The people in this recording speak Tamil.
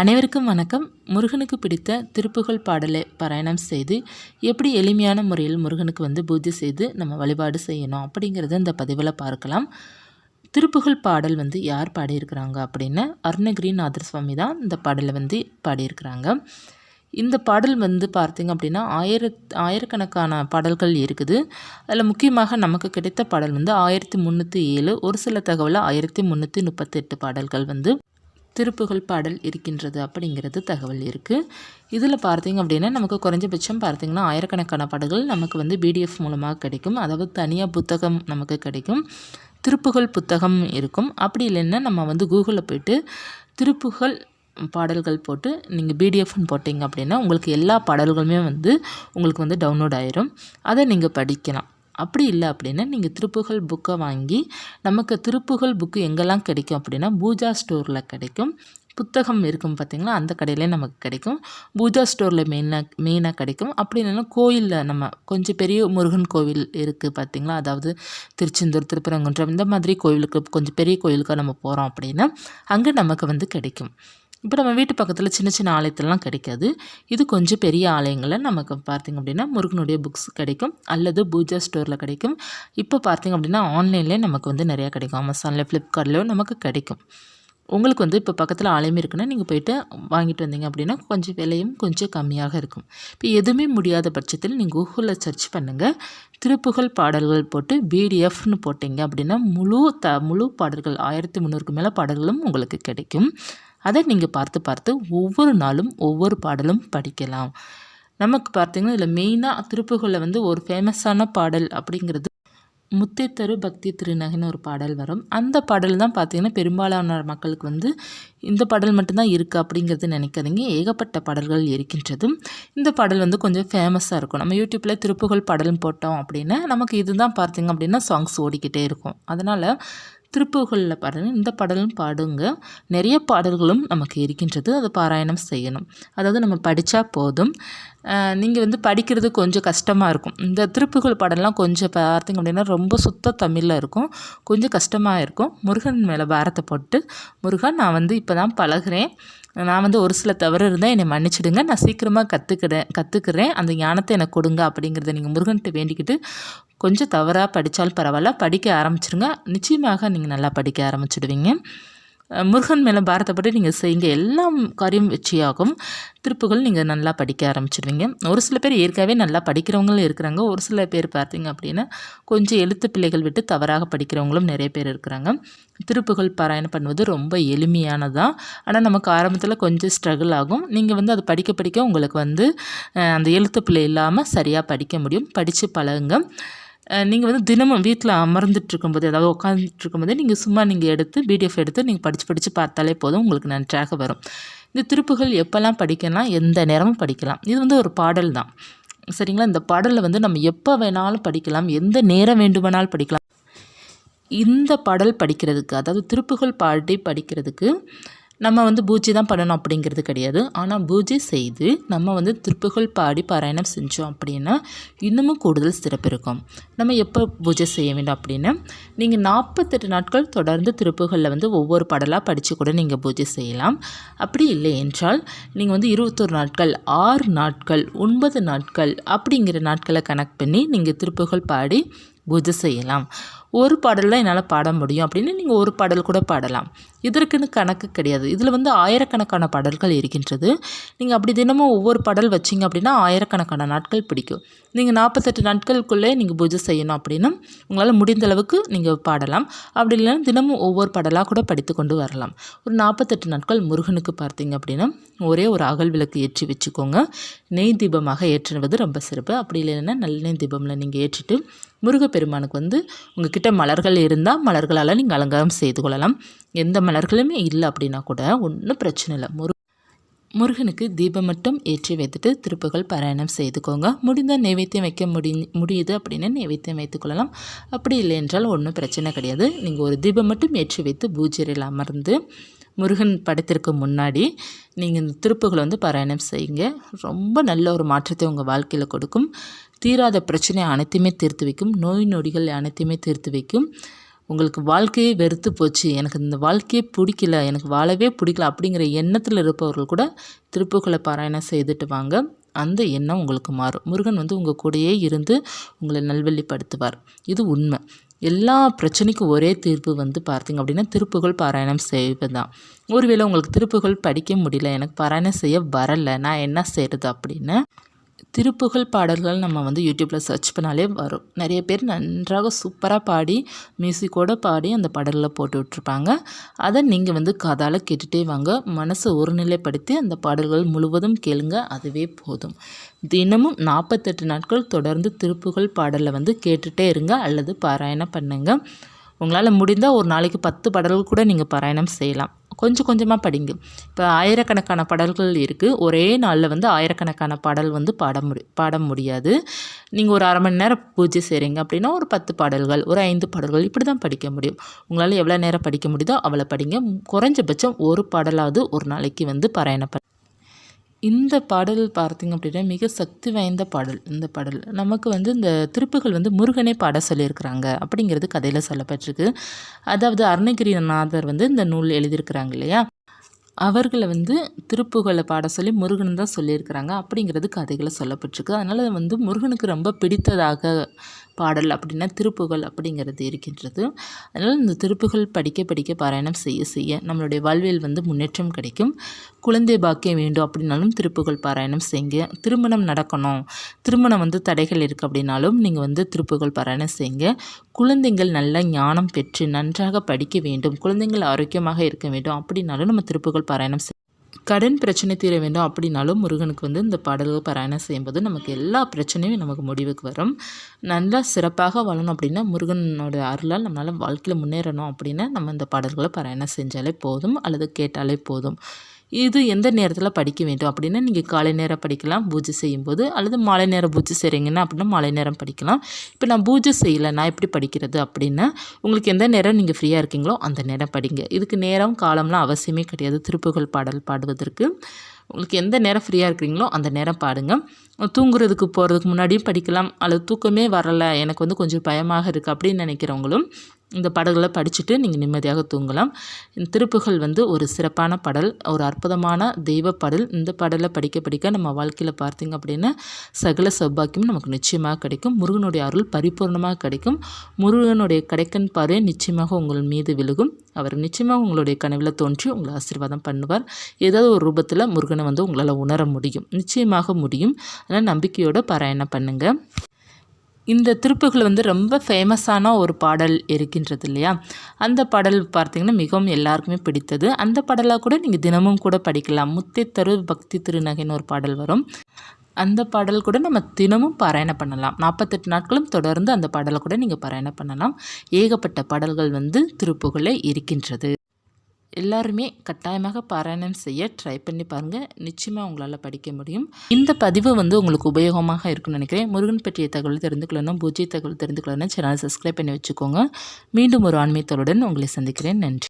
அனைவருக்கும் வணக்கம். முருகனுக்கு பிடித்த திருப்புகழ் பாடலை பாராயணம் செய்து எப்படி எளிமையான முறையில் முருகனுக்கு வந்து பூஜை செய்து நம்ம வழிபாடு செய்யணும் அப்படிங்கிறத இந்த பதிவில் பார்க்கலாம். திருப்புகழ் பாடல் வந்து யார் பாடியிருக்கிறாங்க அப்படின்னு அருணகிரிநாதர் சுவாமி தான் இந்த பாடலை வந்து பாடியிருக்கிறாங்க. இந்த பாடல் வந்து பார்த்திங்க அப்படின்னா ஆயிரத் ஆயிரக்கணக்கான பாடல்கள் இருக்குது. அதில் முக்கியமாக நமக்கு கிடைத்த பாடல் வந்து ஆயிரத்தி முந்நூற்றி ஏழு ஒரு சில தகவலில் ஆயிரத்தி முந்நூற்றி முப்பத்தெட்டு பாடல்கள் வந்து திருப்புகழ் பாடல் இருக்கின்றது அப்படிங்கிறது தகவல் இருக்குது இதில் பார்த்தீங்க அப்படின்னா நமக்கு குறைஞ்சபட்சம் பார்த்திங்கன்னா ஆயிரக்கணக்கான பாடல்கள் நமக்கு வந்து பிடிஎஃப் மூலமாக கிடைக்கும். அதாவது தனியாக புத்தகம் நமக்கு கிடைக்கும். திருப்புகழ் புத்தகம் இருக்கும். அப்படி இல்லைன்னா நம்ம வந்து கூகுளில் போய்ட்டு திருப்புகழ் பாடல்கள் போட்டு நீங்கள் பிடிஎஃப்னு போட்டிங்க அப்படின்னா உங்களுக்கு எல்லா பாடல்களுமே வந்து உங்களுக்கு வந்து டவுன்லோட் ஆயிரும். அதை நீங்கள் படிக்கலாம். அப்படி இல்லை அப்படின்னா நீங்கள் திருப்புகழ் புக்கை வாங்கி நமக்கு திருப்புகழ் புக்கு எங்கெல்லாம் கிடைக்கும் அப்படின்னா பூஜா ஸ்டோரில் கிடைக்கும். புத்தகம் இருக்கும் பார்த்திங்களா அந்த கடையிலே நமக்கு கிடைக்கும். பூஜா ஸ்டோரில் மெயினாக மெயினாக கிடைக்கும். அப்படி இல்லைன்னா கோயிலில் நம்ம கொஞ்சம் பெரிய முருகன் கோவில் இருக்குது பார்த்திங்களா அதாவது திருச்செந்தூர் திருப்பரங்குன்றம் இந்த மாதிரி கோவிலுக்கு கொஞ்சம் பெரிய கோயிலுக்கு நம்ம போகிறோம் அப்படின்னா அங்கே நமக்கு வந்து கிடைக்கும். இப்போ நம்ம வீட்டு பக்கத்தில் சின்ன சின்ன ஆலயத்திலலாம் கிடைக்காது. இது கொஞ்சம் பெரிய ஆலயங்களில் நமக்கு பார்த்திங்க அப்படின்னா முருகனுடைய புக்ஸ் கிடைக்கும். அல்லது பூஜா ஸ்டோரில் கிடைக்கும். இப்போ பார்த்திங்க அப்படின்னா ஆன்லைன்லேயே நமக்கு வந்து நிறையா கிடைக்கும். அமேசானில் ஃப்ளிப்கார்ட்லேயோ நமக்கு கிடைக்கும். உங்களுக்கு வந்து இப்போ பக்கத்தில் ஆலயம் இருக்குன்னா நீங்கள் போயிட்டு வாங்கிட்டு வந்தீங்க அப்படின்னா கொஞ்சம் விலையும் கொஞ்சம் கம்மியாக இருக்கும். இப்போ எதுவுமே முடியாத பட்சத்தில் நீங்கள் கூகுளில் சர்ச் பண்ணுங்கள் திருப்புகழ் பாடல்கள் போட்டு பிடிஎஃப்னு போட்டிங்க அப்படின்னா முழு த முழு பாடல்கள் ஆயிரத்தி முந்நூறுக்கு மேலே பாடல்களும் உங்களுக்கு கிடைக்கும். அதை நீங்கள் பார்த்து பார்த்து ஒவ்வொரு நாளும் ஒவ்வொரு பாடலும் படிக்கலாம். நமக்கு பார்த்திங்கன்னா இதில் மெயினாக திருப்புகளில் வந்து ஒரு ஃபேமஸான பாடல் அப்படிங்கிறது முத்தித்தரு பக்தி திருநகைன்னு ஒரு பாடல் வரும். அந்த பாடல் தான் பார்த்திங்கன்னா பெரும்பாலான மக்களுக்கு வந்து இந்த பாடல் மட்டும்தான் இருக்குது அப்படிங்கிறது நினைக்காதீங்க. ஏகப்பட்ட பாடல்கள் இருக்கின்றது. இந்த பாடல் வந்து கொஞ்சம் ஃபேமஸாக இருக்கும். நம்ம யூடியூப்பில் திருப்புகழ் பாடலும் போட்டோம் அப்படின்னா நமக்கு இதுதான் பார்த்திங்க அப்படின்னா சாங்ஸ் ஓடிக்கிட்டே இருக்கும். அதனால் திருப்புகளில் பாருங்கள் இந்த பாடலும் பாடுங்க. நிறைய பாடல்களும் நமக்கு இருக்கின்றது. அதை பாராயணம் செய்யணும். அதாவது நம்ம படித்தா போதும். நீங்கள் வந்து படிக்கிறது கொஞ்சம் கஷ்டமாக இருக்கும். இந்த திருப்புகள் பாடலாம் கொஞ்சம் பார்த்திங்க அப்படின்னா ரொம்ப சுத்த தமிழில் இருக்கும். கொஞ்சம் கஷ்டமாக இருக்கும். முருகன் மேலே பாரத்தை போட்டு முருகன் நான் வந்து இப்போ தான் பழகிறேன். நான் வந்து ஒரு சில தவறு இருந்தால் என்னை மன்னிச்சிடுங்க. நான் சீக்கிரமாக கற்றுக்கிறேன் கற்றுக்கிறேன் அந்த ஞானத்தை எனக்கு கொடுங்க அப்படிங்கிறத நீங்கள் முருகன்கிட்ட வேண்டிக்கிட்டு கொஞ்சம் தவறாக படித்தாலும் பரவாயில்ல. படிக்க ஆரம்பிச்சிருங்க. நிச்சயமாக நீங்கள் நல்லா படிக்க ஆரம்பிச்சிடுவீங்க. முருகன் மேலே பாரத்தப்பட்டு நீங்கள் செய்யுங்க. எல்லாம் காரியம் வெற்றியாகும். திருப்புகள் நீங்கள் நல்லா படிக்க ஆரம்பிச்சிடுவீங்க ஒரு சில பேர் ஏற்கனவே நல்லா படிக்கிறவங்களும் இருக்கிறாங்க. ஒரு சில பேர் பார்த்தீங்க அப்படின்னா கொஞ்சம் எழுத்து பிள்ளைகள் விட்டு தவறாக படிக்கிறவங்களும் நிறைய பேர் இருக்கிறாங்க. திருப்புகள் பாராயணம் பண்ணுவது ரொம்ப எளிமையானதான் ஆனால் நமக்கு ஆரம்பத்தில் கொஞ்சம் ஸ்ட்ரகிள் ஆகும். நீங்கள் வந்து அது படிக்க படிக்க உங்களுக்கு வந்து அந்த எழுத்து பிள்ளை இல்லாமல் சரியாக படிக்க முடியும். படித்து பழகுங்க. நீங்கள் வந்து தினமும் வீட்டில் அமர்ந்துட்டு இருக்கும்போது அதாவது உட்காந்துட்டு இருக்கும்போதே நீங்கள் சும்மா நீங்கள் எடுத்து பிடிஎஃப் எடுத்து நீங்கள் படித்து படித்து பார்த்தாலே போதும் உங்களுக்கு நன்றாக வரும். இந்த திருப்புகள் எப்போல்லாம் படிக்கலாம் எந்த நேரமும் படிக்கலாம். இது வந்து ஒரு பாடல் தான். சரிங்களா? இந்த பாடலில் வந்து நம்ம எப்போ வேணாலும் படிக்கலாம் எந்த நேரம் வேண்டுமானாலும் படிக்கலாம். இந்த பாடல் படிக்கிறதுக்கு அதாவது திருப்புகள் பாடி படிக்கிறதுக்கு நம்ம வந்து பூஜை தான் பண்ணணும் அப்படிங்கிறது கிடையாது. ஆனால் பூஜை செய்து நம்ம வந்து திருப்புகள் பாடி பாராயணம் செஞ்சோம் அப்படின்னா இன்னமும் கூடுதல் சிறப்பு இருக்கும். நம்ம எப்போ பூஜை செய்ய வேண்டும் அப்படின்னா நீங்கள் நாற்பத்தெட்டு நாட்கள் தொடர்ந்து திருப்புகளில் வந்து ஒவ்வொரு பாடலாக படித்து கூட நீங்கள் பூஜை செய்யலாம். அப்படி இல்லை என்றால் நீங்கள் வந்து இருபத்தொரு நாட்கள் ஆறு நாட்கள் ஒன்பது நாட்கள் அப்படிங்கிற நாட்களை கனெக்ட் பண்ணி நீங்கள் திருப்புகள் பாடி பூஜை செய்யலாம். ஒரு பாடலில் என்னால் பாட முடியும் அப்படின்னு நீங்கள் ஒரு பாடல் கூட பாடலாம். இதற்குன்னு கணக்கு கிடையாது. இதில் வந்து ஆயிரக்கணக்கான பாடல்கள் இருக்கின்றது. நீங்கள் அப்படி தினமும் ஒவ்வொரு பாடல் வச்சிங்க அப்படின்னா ஆயிரக்கணக்கான நாட்கள் பிடிக்கும். நீங்கள் நாற்பத்தெட்டு நாட்களுக்குள்ளே நீங்கள் பூஜை செய்யணும் அப்படின்னா உங்களால் முடிந்த அளவுக்கு நீங்கள் பாடலாம். அப்படி இல்லைன்னா தினமும் ஒவ்வொரு பாடலாக கூட படித்து கொண்டு வரலாம். ஒரு நாற்பத்தெட்டு நாட்கள் முருகனுக்கு பார்த்தீங்க அப்படின்னா ஒரே ஒரு அகல் விளக்கு ஏற்றி வச்சுக்கோங்க. நெய் தீபமாக ஏற்றுவது ரொம்ப சிறப்பு. அப்படி இல்லைன்னா நல்லெண்ணெய் தீபமில் நீங்கள் ஏற்றிட்டு முருகப்பெருமானுக்கு வந்து உங்கள் உங்ககிட்ட மலர்கள் இருந்தால் மலர்களால் நீங்கள் அலங்காரம் செய்து கொள்ளலாம். எந்த மலர்களுமே இல்லை அப்படின்னா கூட ஒன்றும் பிரச்சனை இல்லை. முரு முருகனுக்கு தீபம் மட்டும் ஏற்றி வைத்துட்டு திருப்புகள் பாராயணம் செய்துக்கோங்க. முடிந்தால் நைவேத்தியம் வைக்க முடி முடியுது அப்படின்னு நைவேத்தியம் வைத்துக்கொள்ளலாம் அப்படி இல்லை என்றால் ஒன்றும் பிரச்சனை கிடையாது. நீங்கள் ஒரு தீபம் மட்டும் ஏற்றி வைத்து பூஜையில் அமர்ந்து முருகன் படத்திற்கு முன்னாடி நீங்கள் இந்த திருப்புகளை வந்து பாராயணம் செய்யுங்க. ரொம்ப நல்ல ஒரு மாற்றத்தை உங்கள் வாழ்க்கையில் கொடுக்கும். தீராத பிரச்சனை அனைத்தையுமே தீர்த்து வைக்கும். நோய் நொடிகள் அனைத்தையுமே தீர்த்து வைக்கும். உங்களுக்கு வாழ்க்கையே வெறுத்து போச்சு. எனக்கு இந்த வாழ்க்கையே பிடிக்கல. எனக்கு வாழவே பிடிக்கல அப்படிங்கிற எண்ணத்தில் இருப்பவர்கள் கூட திருப்புகளை பாராயணம் செய்துட்டு வாங்க. அந்த எண்ணம் உங்களுக்கு மாறும். முருகன் வந்து உங்கள் கூடயே இருந்து உங்களை நல்வழிப்படுத்துவார். இது உண்மை. எல்லா பிரச்சனைக்கும் ஒரே தீர்ப்பு வந்து பார்த்திங்க அப்படின்னா திருப்புகள் பாராயணம் செய்வது தான் ஒருவேளை உங்களுக்கு திருப்புகள் படிக்க முடியல எனக்கு பாராயணம் செய்ய வரலை நான் என்ன செய்கிறது அப்படின்னு திருப்புகழ் பாடல்கள் நம்ம வந்து யூடியூப்பில் சர்ச் பண்ணாலே வரும். நிறைய பேர் நன்றாக சூப்பராக பாடி மியூசிக்கோடு பாடி அந்த பாடலில் போட்டு விட்ருப்பாங்க அதை நீங்கள் வந்து காதால் கேட்டுகிட்டே வாங்க. மனசை ஒருநிலைப்படுத்தி அந்த பாடல்கள் முழுவதும் கேளுங்க. அதுவே போதும். தினமும் நாற்பத்தெட்டு நாட்கள் தொடர்ந்து திருப்புகழ் பாடலை வந்து கேட்டுகிட்டே இருங்க. அல்லது பாராயணம் பண்ணுங்கள் உங்களால் முடிந்தால் ஒரு நாளைக்கு பத்து பாடல்கள் கூட நீங்கள் பாராயணம் செய்யலாம். கொஞ்சம் கொஞ்சமாக படிங்க. இப்போ ஆயிரக்கணக்கான பாடல்கள் இருக்குது ஒரே நாளில் வந்து ஆயிரக்கணக்கான பாடல் வந்து பாட முடி பாட முடியாது. நீங்கள் ஒரு அரை மணி நேரம் பூஜை செய்கிறீங்க அப்படின்னா ஒரு பத்து பாடல்கள் ஒரு ஐந்து பாடல்கள் இப்படி தான் படிக்க முடியும். உங்களால் எவ்வளோ நேரம் படிக்க முடியுதோ அவ்வளோ படிங்க. குறைஞ்சபட்சம் ஒரு பாடலாவது ஒரு நாளைக்கு வந்து பாராயணம் இந்த பாடல் பார்த்திங்க அப்படின்னா மிக சக்தி வாய்ந்த பாடல். இந்த பாடல். நமக்கு வந்து இந்த திருப்புகள் வந்து முருகனே பாட சொல்லியிருக்கிறாங்க அப்படிங்கிறது கதையில் சொல்லப்பட்டிருக்கு. அதாவது அருணகிரிநாதர் வந்து இந்த நூல் எழுதியிருக்கிறாங்க இல்லையா? அவர்களை வந்து திருப்புகளை பாட சொல்லி முருகன் தான் சொல்லியிருக்கிறாங்க அப்படிங்கிறது கதைகளை சொல்லப்பட்டிருக்கு. அதனால் வந்து முருகனுக்கு ரொம்ப பிடித்ததாக பாடல் அப்படின்னா திருப்புகள் அப்படிங்கிறது இருக்கின்றது. அதனால் இந்த திருப்புகள் படிக்க படிக்க பாராயணம் செய்ய செய்ய நம்மளுடைய வாழ்வியல் வந்து முன்னேற்றம் கிடைக்கும். குழந்தை பாக்கியம் வேண்டும் அப்படின்னாலும் திருப்புகள் பாராயணம் செய்யுங்க. திருமணம் நடக்கணும். திருமணம் வந்து தடைகள் இருக்குது அப்படின்னாலும் நீங்கள் வந்து திருப்புகள் பாராயணம் செய்யுங்க. குழந்தைங்கள் நல்ல ஞானம் பெற்று நன்றாக படிக்க வேண்டும். குழந்தைங்கள் ஆரோக்கியமாக இருக்க வேண்டும் அப்படின்னாலும் நம்ம திருப்புகள் பாராயணம் கடன் பிரச்சனை தீர வேண்டும் அப்படின்னாலும் முருகனுக்கு வந்து இந்த பாடல்கள் பாராயணம் செய்யும்போது நமக்கு எல்லா பிரச்சனையும் நமக்கு முடிவுக்கு வரும். நல்லா சிறப்பாக வாழணும் அப்படின்னா முருகனோட அருளால் நம்மளால் வாழ்க்கையில் முன்னேறணும் அப்படின்னா நம்ம இந்த பாடல்களை பாராயணம் செஞ்சாலே போதும் அல்லது கேட்டாலே போதும். இது எந்த நேரத்தில் படிக்க வேண்டும்? அப்படின்னா நீங்கள் காலை நேரம் படிக்கலாம் பூஜை செய்யும்போது அல்லது மாலை நேரம் பூஜை செய்கிறீங்கன்னா அப்படின்னா மாலை நேரம் படிக்கலாம். இப்போ நான் பூஜை செய்யலை நான் எப்படி படிக்கிறது அப்படின்னா உங்களுக்கு எந்த நேரம் நீங்கள் ஃப்ரீயாக இருக்கீங்களோ அந்த நேரம் படிங்க. இதுக்கு நேரம் காலம்லாம் அவசியமே கிடையாது. திருப்புகழ் பாடல் பாடுவதற்கு. உங்களுக்கு எந்த நேரம் ஃப்ரீயாக இருக்கிறீங்களோ அந்த நேரம் பாடுங்க. தூங்குறதுக்கு போகிறதுக்கு முன்னாடியும் படிக்கலாம். அல்லது தூக்கமே வரலை எனக்கு வந்து கொஞ்சம் பயமாக இருக்குது அப்படின்னு நினைக்கிறவங்களும் இந்த பாடல்களை படிச்சுட்டு நீங்கள் நிம்மதியாக தூங்கலாம். இந்த திருப்புகள் வந்து ஒரு சிறப்பான பாடல் ஒரு அற்புதமான தெய்வ பாடல். இந்த பாடலை படிக்க படிக்க நம்ம வாழ்க்கையில் பார்த்திங்க அப்படின்னா சகல சௌபாக்கியம் நமக்கு நிச்சயமாக கிடைக்கும். முருகனுடைய அருள் பரிபூர்ணமாக கிடைக்கும். முருகனுடைய கிடைக்கன் பார்வை நிச்சயமாக உங்கள் மீது விழுகும். அவர் நிச்சயமாக உங்களுடைய கனவில் தோன்றி உங்களை ஆசீர்வாதம் பண்ணுவார். ஏதாவது ஒரு ரூபத்தில் முருகனை வந்து உங்களால் உணர முடியும். நிச்சயமாக முடியும். அதனால் நம்பிக்கையோடு பாராயணம் பண்ணுங்கள் இந்த திருப்புகள் வந்து ரொம்ப ஃபேமஸான ஒரு பாடல் இருக்கின்றது இல்லையா? அந்த பாடல் பார்த்திங்கன்னா மிகவும் எல்லாருக்குமே பிடித்தது. அந்த பாடலாக கூட நீங்கள் தினமும் கூட படிக்கலாம். முத்தை பக்தி திருநகைன்னு ஒரு பாடல் வரும். அந்த பாடல் கூட நம்ம தினமும் பாராயணம் பண்ணலாம். நாற்பத்தெட்டு நாட்களும் தொடர்ந்து அந்த பாடலை கூட நீங்கள் பாராயணம் பண்ணலாம். ஏகப்பட்ட பாடல்கள் வந்து திருப்புகளில் இருக்கின்றது. எல்லாருமே கட்டாயமாக பாராயணம் செய்ய ட்ரை பண்ணி பாருங்கள் நிச்சயமாக உங்களால் படிக்க முடியும். இந்த பதிவு வந்து உங்களுக்கு உபயோகமாக இருக்குன்னு நினைக்கிறேன். முருகன் பற்றிய தகவல் தெரிந்துக்கொள்ளணும் பூஜை தகவல் தெரிந்துக்கலன்னா சேனலை சப்ஸ்கிரைப் பண்ணி வச்சுக்கோங்க. மீண்டும் ஒரு ஆன்மீகத்தோடுடன் உங்களை சந்திக்கிறேன். நன்றி.